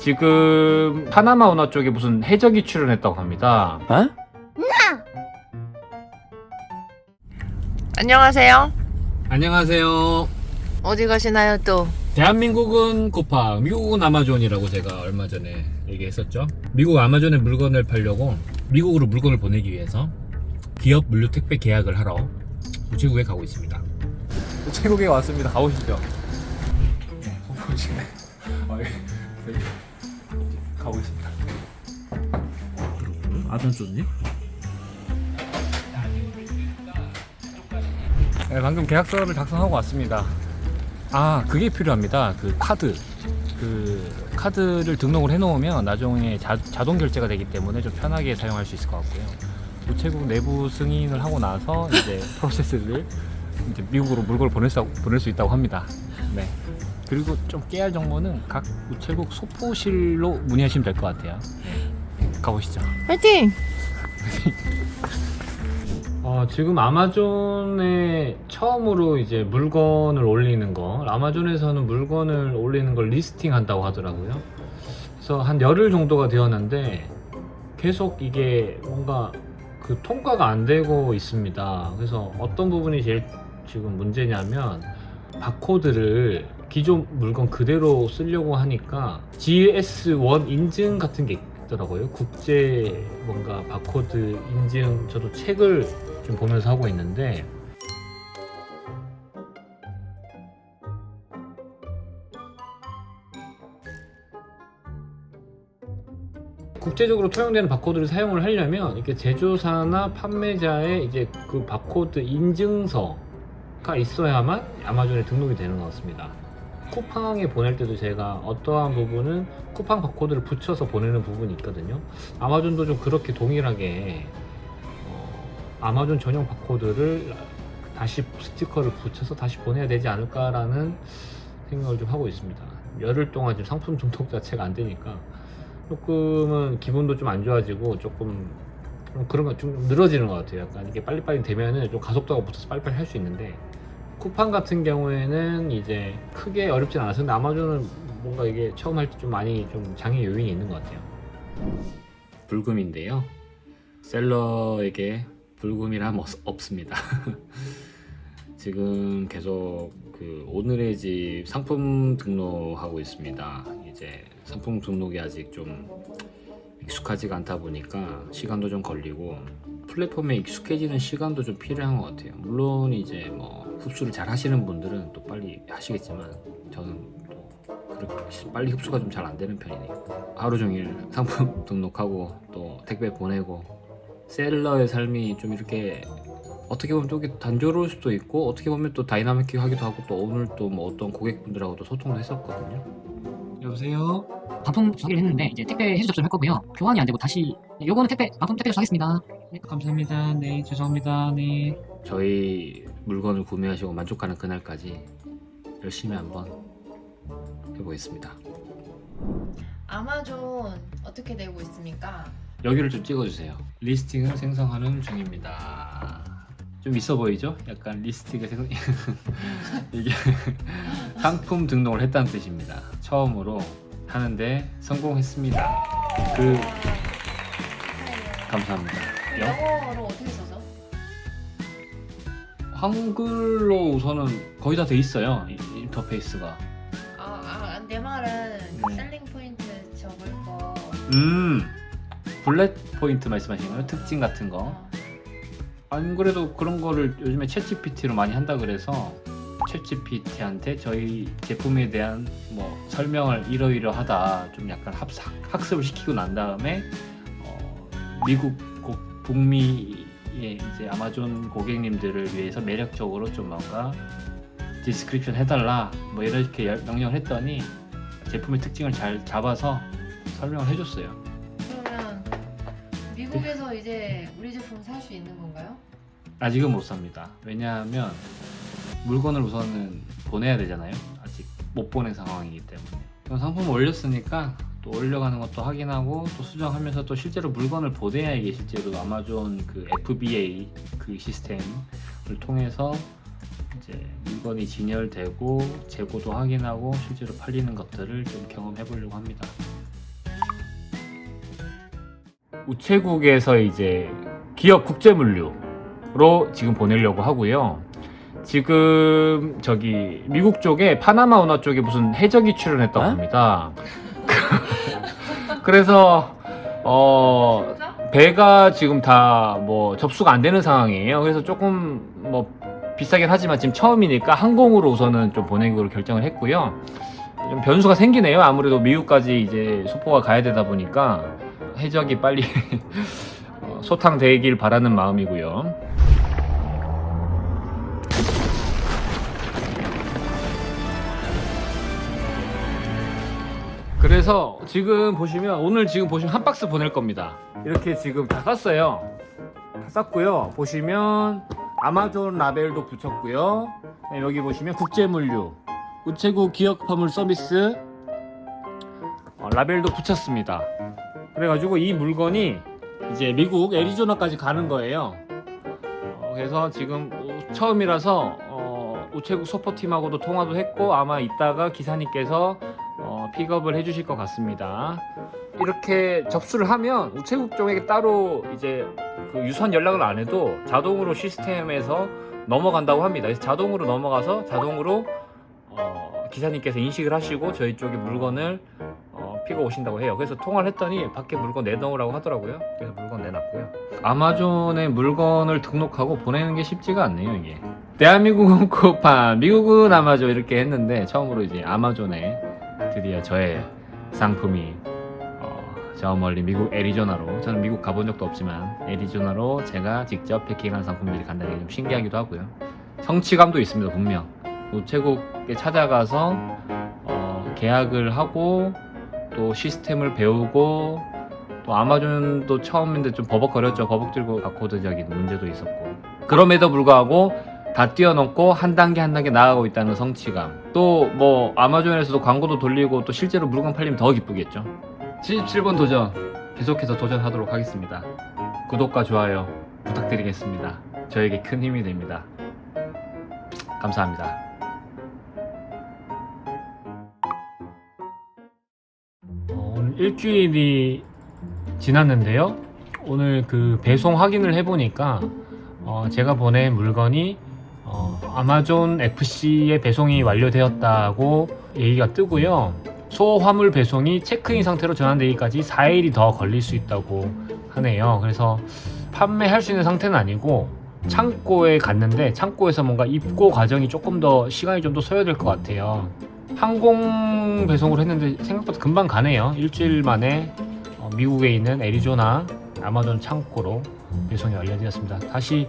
지금 파나마 운하 쪽에 무슨 해적이 출연했다고 합니다. 어? 안녕하세요. 안녕하세요. 어디 가시나요 또? 대한민국은 코파, 미국은 아마존이라고 제가 얼마 전에 얘기했었죠. 미국 아마존에 물건을 팔려고 미국으로 물건을 보내기 위해서 기업 물류 택배 계약을 하러 우체국에 가고 있습니다. 우체국에 왔습니다. 가보시죠. 네, 보시네. 가고 있습니다. 아전 쏘니? 네, 방금 계약서를 작성하고 왔습니다. 아, 그게 필요합니다. 그 카드. 그 카드를 등록을 해놓으면 나중에 자, 자동 결제가 되기 때문에 좀 편하게 사용할 수 있을 것 같고요. 우체국 내부 승인을 하고 나서 이제 프로세스를 이제 미국으로 물건을 보낼 수, 보낼 수 있다고 합니다. 네. 그리고 좀 깨알 정보는 각 우체국 소포실로 문의하시면 될 것 같아요. 네. 가보시죠. 화이팅! 어, 지금 아마존에 처음으로 이제 물건을 올리는 거, 아마존에서는 물건을 올리는 걸 리스팅 한다고 하더라고요. 그래서 한 열흘 정도가 되었는데 계속 이게 뭔가 그 통과가 안 되고 있습니다. 그래서 어떤 부분이 제일 지금 문제냐면 바코드를 기존 물건 그대로 쓰려고 하니까 GS1 인증 같은 게 있더라고요. 국제 뭔가 바코드 인증 저도 책을 좀 보면서 하고 있는데 국제적으로 통용되는 바코드를 사용을 하려면 이렇게 제조사나 판매자의 이제 그 바코드 인증서가 있어야만 아마존에 등록이 되는 것 같습니다. 쿠팡에 보낼 때도 제가 어떠한 부분은 쿠팡 바코드를 붙여서 보내는 부분이 있거든요. 아마존도 좀 그렇게 동일하게 어, 아마존 전용 바코드를 다시 스티커를 붙여서 다시 보내야 되지 않을까라는 생각을 좀 하고 있습니다. 열흘 동안 지금 상품 등록 자체가 안 되니까 조금은 기분도 좀 안 좋아지고 조금 좀 그런 거 좀 늘어지는 것 같아요. 약간 이게 빨리빨리 되면은 좀 가속도가 붙어서 빨리빨리 할 수 있는데 쿠팡 같은 경우에는 이제 크게 어렵진 않았어요. 근데 아마존은 뭔가 이게 처음 할 때 좀 많이 좀 장애 요인이 있는 것 같아요. 불금인데요. 셀러에게 불금이란 없- 없습니다. 지금 계속 그 오늘의 집 상품 등록하고 있습니다. 이제 상품 등록이 아직 좀 익숙하지가 않다 보니까 시간도 좀 걸리고 플랫폼에 익숙해지는 시간도 좀 필요한 것 같아요. 물론 이제 뭐 흡수를 잘 하시는 분들은 또 빨리 하시겠지만 저는 또 그렇게 빨리 흡수가 좀 잘 안 되는 편이네요. 하루 종일 상품 등록하고 또 택배 보내고 셀러의 삶이 좀 이렇게 어떻게 보면 또 단조로울 수도 있고 어떻게 보면 또 다이나믹하기도 하고 또 오늘 또 뭐 어떤 고객분들하고도 소통도 했었거든요. 여보세요. 반품 저기를 했는데 이제 택배 해주 접수를 할 거고요. 교환이 안 되고 다시 요거는 택배 반품 택배 접수하겠습니다. 네, 감사합니다. 네, 죄송합니다. 네. 저희 물건을 구매하시고 만족하는 그날까지 열심히 한번 해보겠습니다. 아마존 어떻게 되고 있습니까? 여기를 좀 찍어주세요. 리스팅을 생성하는 중입니다. 좀 있어 보이죠? 약간 리스팅을 생성 이게 상품 등록을 했다는 뜻입니다. 처음으로 하는데 성공했습니다. 그 감사합니다. 영- 영어로 어떻게 써죠? 한글로 우선은 거의 다 돼 있어요. 이- 인터페이스가. 아, 아, 내 말은 네. 셀링 포인트 적을 거. 음. 블랙 포인트 말씀하시는 거예요? 특징 같은 거. 어. 안 그래도 그런 거를 요즘에 챗GPT로 많이 한다 그래서 챗GPT한테 저희 제품에 대한 뭐 설명을 이러이러하다 좀 약간 합사, 학습을 시키고 난 다음에 어, 미국 고, 북미의 이제 아마존 고객님들을 위해서 매력적으로 좀 뭔가 디스크립션 해달라 뭐 이렇게 열- 명령을 했더니 제품의 특징을 잘 잡아서 설명을 해줬어요. 그러면 미국에서 이제 우리 제품 살 수 있는 건가요? 아직은 못 삽니다. 왜냐하면 물건을 우선은 보내야 되잖아요. 아직 못 보낸 상황이기 때문에. 그럼 상품 올렸으니까 또 올려가는 것도 확인하고 또 수정하면서 또 실제로 물건을 보내야 이게 실제로 아마존 그 FBA 그 시스템을 통해서 이제 물건이 진열되고 재고도 확인하고 실제로 팔리는 것들을 좀 경험해 보려고 합니다. 우체국에서 이제 기업 국제물류로 지금 보내려고 하고요. 지금 저기 미국 쪽에 파나마 운하 쪽에 무슨 해적이 출연했다고 어? 합니다. 그래서 어? 배가 지금 다 뭐 접수가 안 되는 상황이에요. 그래서 조금 뭐 비싸긴 하지만 지금 처음이니까 항공으로 우선은 좀 보내기로 결정을 했고요. 좀 변수가 생기네요. 아무래도 미국까지 이제 소포가 가야 되다 보니까 해적이 빨리 어, 소탕되길 바라는 마음이고요. 그래서 지금 보시면 오늘 지금 보시면 한 박스 보낼 겁니다. 이렇게 지금 다 쌌어요. 다 쌌고요. 보시면 아마존 라벨도 붙였고요. 네, 여기 보시면 국제물류, 우체국 기업 화물 서비스 어, 라벨도 붙였습니다. 그래가지고 이 물건이 이제 미국 애리조나까지 가는 거예요. 어, 그래서 지금 우- 처음이라서 어, 우체국 소포팀하고도 통화도 했고 아마 이따가 기사님께서 어, 픽업을 해주실 것 같습니다. 이렇게 접수를 하면 우체국 쪽에 따로 이제 그 유선 연락을 안 해도 자동으로 시스템에서 넘어간다고 합니다. 그래서 자동으로 넘어가서 자동으로 어, 기사님께서 인식을 하시고 저희 쪽에 물건을 어, 피고 오신다고 해요. 그래서 통화를 했더니 밖에 물건 내놓으라고 하더라고요. 그래서 물건 내놨고요. 아마존에 물건을 등록하고 보내는 게 쉽지가 않네요, 이게. 대한민국은 쿠팡, 미국은 아마존 이렇게 했는데 처음으로 이제 아마존에 드디어 저의 상품이 어, 저 멀리 미국 애리조나로 저는 미국 가본 적도 없지만 애리조나로 제가 직접 패킹한 상품들이 간다는 게 좀 신기하기도 하고요. 성취감도 있습니다, 분명. 우체국에 찾아가서 어, 계약을 하고 또 시스템을 배우고 또 아마존도 처음인데 좀 버벅거렸죠. 버벅들고 바코드 적인 문제도 있었고 그럼에도 불구하고 다 뛰어넘고 한 단계 한 단계 나아가고 있다는 성취감. 또 뭐 아마존에서도 광고도 돌리고 또 실제로 물건 팔리면 더 기쁘겠죠. 77번 도전. 계속해서 도전하도록 하겠습니다. 구독과 좋아요 부탁드리겠습니다. 저에게 큰 힘이 됩니다. 감사합니다. 어, 오늘 일주일이 지났는데요. 오늘 그 배송 확인을 해보니까 어, 제가 보낸 물건이 어, 아마존 FC에 배송이 완료되었다고 얘기가 뜨고요. 소화물 배송이 체크인 상태로 전환되기까지 4일이 더 걸릴 수 있다고 하네요. 그래서 판매할 수 있는 상태는 아니고 창고에 갔는데 창고에서 뭔가 입고 과정이 조금 더 시간이 좀 더 소요될 것 같아요. 항공 배송으로 했는데 생각보다 금방 가네요. 일주일 만에 어, 미국에 있는 애리조나 아마존 창고로 배송이 완료되었습니다. 다시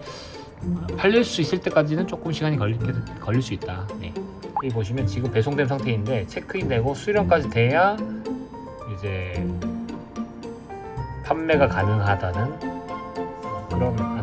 팔릴 수 있을 때까지는 조금 시간이 걸릴, 걸릴 수 있다. 네. 여기 보시면 지금 배송된 상태인데 체크인 되고 수령까지 돼야 이제 판매가 가능하다는 그런